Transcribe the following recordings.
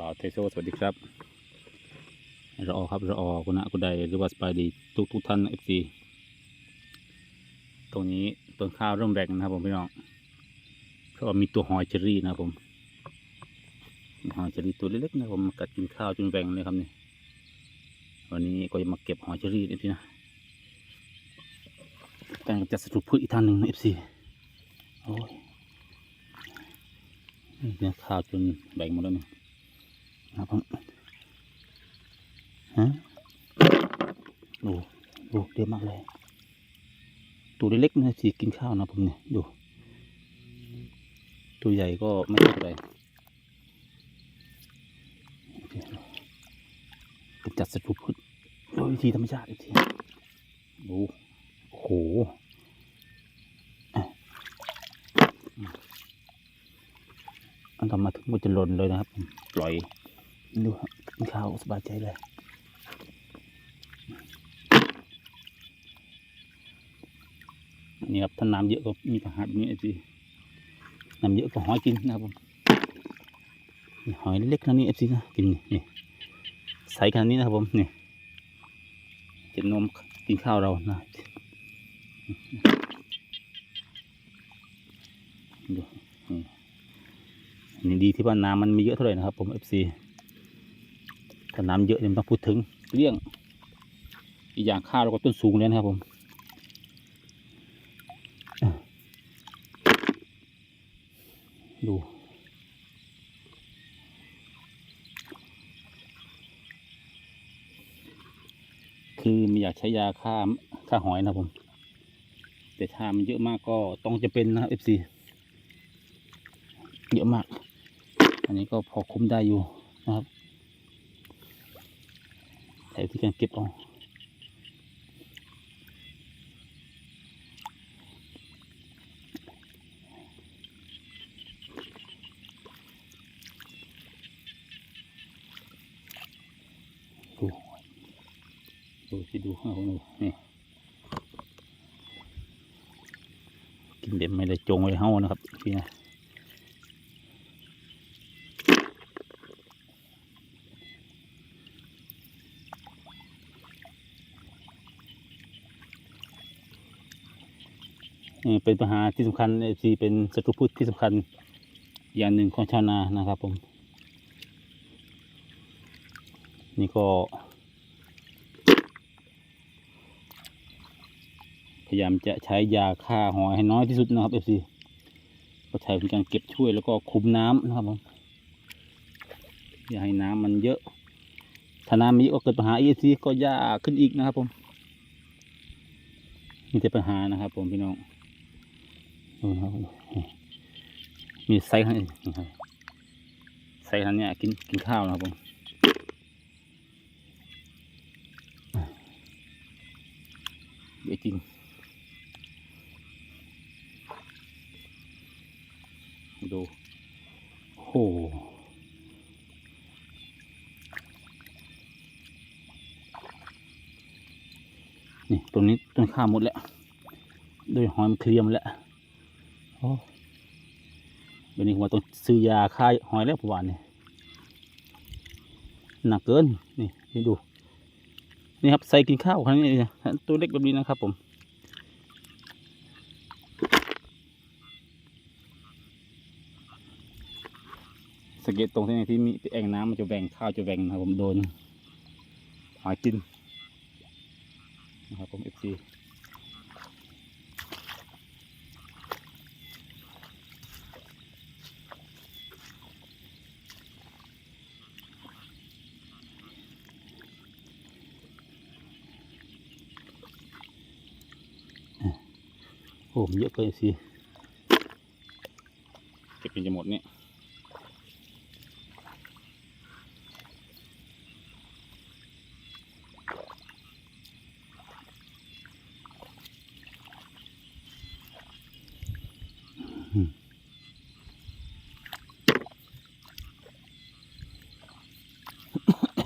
บ่าวเทโซสวัสดีครับรอครับรอคุณะคุณใดหรือว่าสบายดีทุกทุกท่านเอฟซีตรงนี้ต้นข้าวเริ่มแบ่งนะครับผมพี่น้องเพราะว่ามีตัวหอยเชอรี่นะครับผมหอยเชอรี่ตัวเล็กๆนะครับผมกัดกินข้าวจนแบ่งเลยครับนี่วันนี้ก็จะมาเก็บหอยเชอรี่เอฟีนะการจะสรุปพืชอีกท่านหนึ่งนะเอฟซีโอ้ยเนี่ยข้าวจนแบ่งหมดแล้วเนี่ย ครับผมฮะดูดูเยอะมากเลย ตัวเล็กๆนะสีกินข้าวนะผมเนี่ยดู ตัวใหญ่ก็ไม่เท่าไหรเป็นจัดสรุปพืชโดยวิธีธรรมชาติอีกทีดูโอ้โหอะอันทำมาถึงมันจะหล่นเลยนะครับ ปล่อย ดูครับกินข้าวสบายใจเลยนี่ครับถ้าน้ำเยอะก็มีปัญหาแบบนี้ไอ้สิน้ำเยอะก็หอยกินนะครับผมหอยเล็กๆนาดนี้เอฟซีนะกินนี่ใสขนาดนี้นะครับผมนี่เจ็ดนมกินข้าวเรานะดูนี่ดีที่ว่าน้ำมันไม่เยอะเท่าไหร่นะครับผมเอฟซี ถ้าน้ำเยอะเนี่ยต้องพูดถึงเลี่ยงอีกอย่างข้าวเราก็ต้นสูงเลยนะครับผมดูคือไม่อยากใช้ยาฆ่าฆ่าหอยนะผม แต่ถ้ามันเยอะมากก็ต้องจะเป็นนะครับ FC เยอะมาก อันนี้ก็พอคุ้มได้อยู่นะครับ แต่ที่การเก็บเอาดูดูที่ดูข้างของหนูนี่กินเด็ดไม่ได้จงไว้เฮานะครับพี่นะ เป็นปัญหาที่สำคัญที่เป็นศัตรูพืชที่สำคัญอย่างหนึ่งของชาวนานะครับผม นี่ก็ พยายามจะใช้ยาฆ่าหอยให้น้อยที่สุดนะครับเอฟซีก็ใช้เป็นการเก็บช่วยแล้วก็คุมน้ำนะครับผมอย่าให้น้ำมันเยอะ ถ้าน้ำมีเยอะก็เกิดปัญหาเอฟซีก็ยากขึ้นอีกนะครับผมมีแต่ปัญหานะครับผมพี่น้อง มีไซส์ขนาดนี้นไซส์ขนาดเนี้ยกินกินข้าวนะครับผมเดี๋ยวจริงดูโอ้โหนี่ตรงนี้ต้นข้าวหมดแล้วโดยหอยมันเคลียร์หมดแล้ว เดี๋ยวนี้ผมว่าต้องซื้อยาฆ่าหอยแล้วผมว่านี่หนักเกินนี่นี่ดูนี่ครับใส่กินข้าวครั้งนี้นะตัวเล็กแบบนี้นะครับผมสังเกตตรงที่ไหนที่มีแอ่งน้ำมันจะแบ่งข้าวจะแบ่งนะครับผมโดนหอยกินนะครับผมเอฟซี โอ้มันเยอะเกินสิเก็บเป็นจะหมดเนี่ย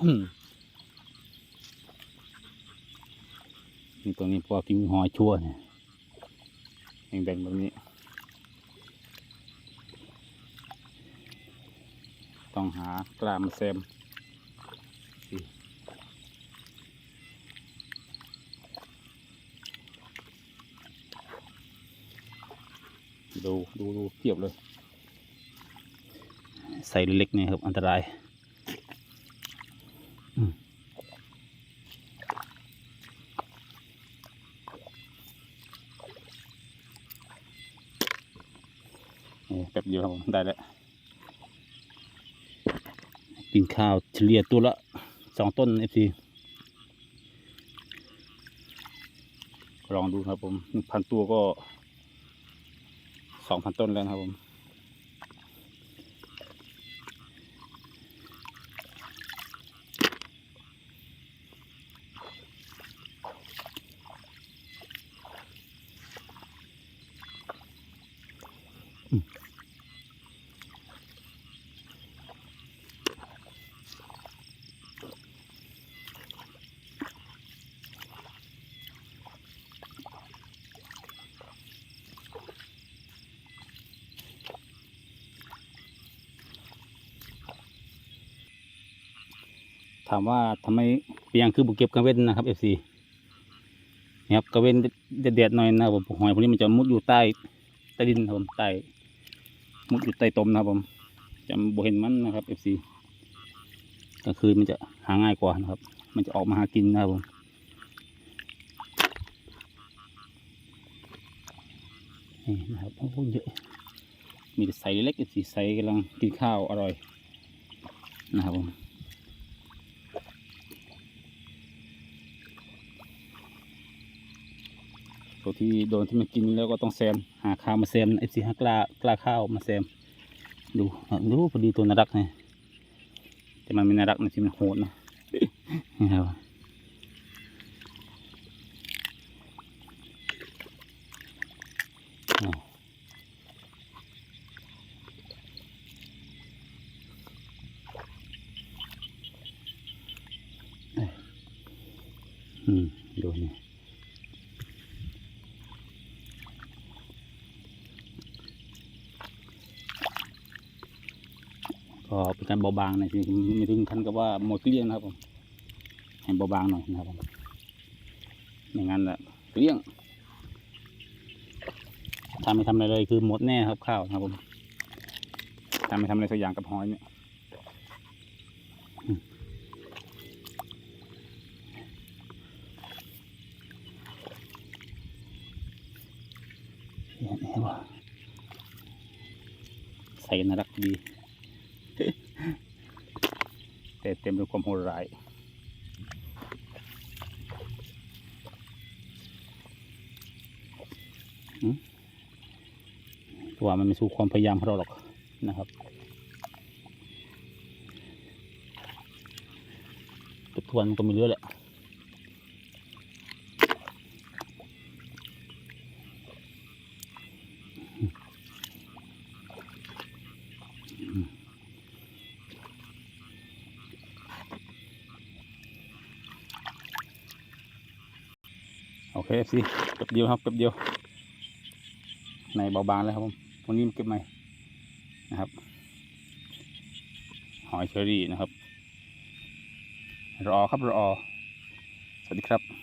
อืมนี่ตรงนี้พอกินหอยชั่วเนี่ย แบ่งๆแบบนี้ ต้องหากล้ามาแซมดูดูดูเทียบเลย ใส่เล็กๆเนี่ยครับ อันตราย นี่แป๊บเดียวครับผมได้แล้วกินข้าวเฉลี่ยตัวละสองต้นเอฟซีลองดูครับผมหนึ่งพันตัวก็สองพันต้นแล้วนะครับผม ถามว่าทำไมเปียงคือบุกเก็บกระเว้นนะครับเอฟซีนี่ครับกระเว้นเด็ดๆหน่อยนะครับผมหอยพวกนี้มันจะมุดอยู่ใต้ใต้ดินครับผมใต้มุดอยู่ใต้ตมนะครับผมจะบ่เห็นมันนะครับเอฟซีกลางคืนมันจะหาง่ายกว่านะครับ มันจะออกมาหากินนะครับผมนี่นะครับโอ้เยอะ มีแต่ใส่เล็กๆสีใสกำลังกินข้าวอร่อยนะครับผม ตัวที่โดนที่มันกินแล้วก็ต้องแซมหาข้าวมาแซมไอ้สีหักลากล้าข้าวมาแซม ดูดูพอดีตัวน่ารักไงแต่มันไม่น่ารักนะที่มันโหดนะนี่ครับอะเอ้ยอืมดูนี่ ก็เป็นการเบาบางนะที่ไม่ถึงขั้นกับว่าหมดเกลี้ยงนะครับผมให้เบาบางหน่อยนะครับผมไม่งั้นแหละเกลี้ยงถ้าไม่ทำอะไรเลยคือหมดแน่ครับข้าวนะครับผมถ้าไม่ทำอะไรสักอย่างกับหอยเนี่ยใส่น่ารักดี แต่ เต็มด้วยความโหดร้ายตัวมันไม่สู้ความพยายามของเราหรอกนะครับทุกทวนมันก็มีเลือะแหละ เคสิเก็บเดียวครับเก็บเดียว ในเบาบางแล้วครับผมวันนี้มาเก็บใหม่นะครับ หอยเชอรี่นะครับ รอครับรอ สวัสดีครับ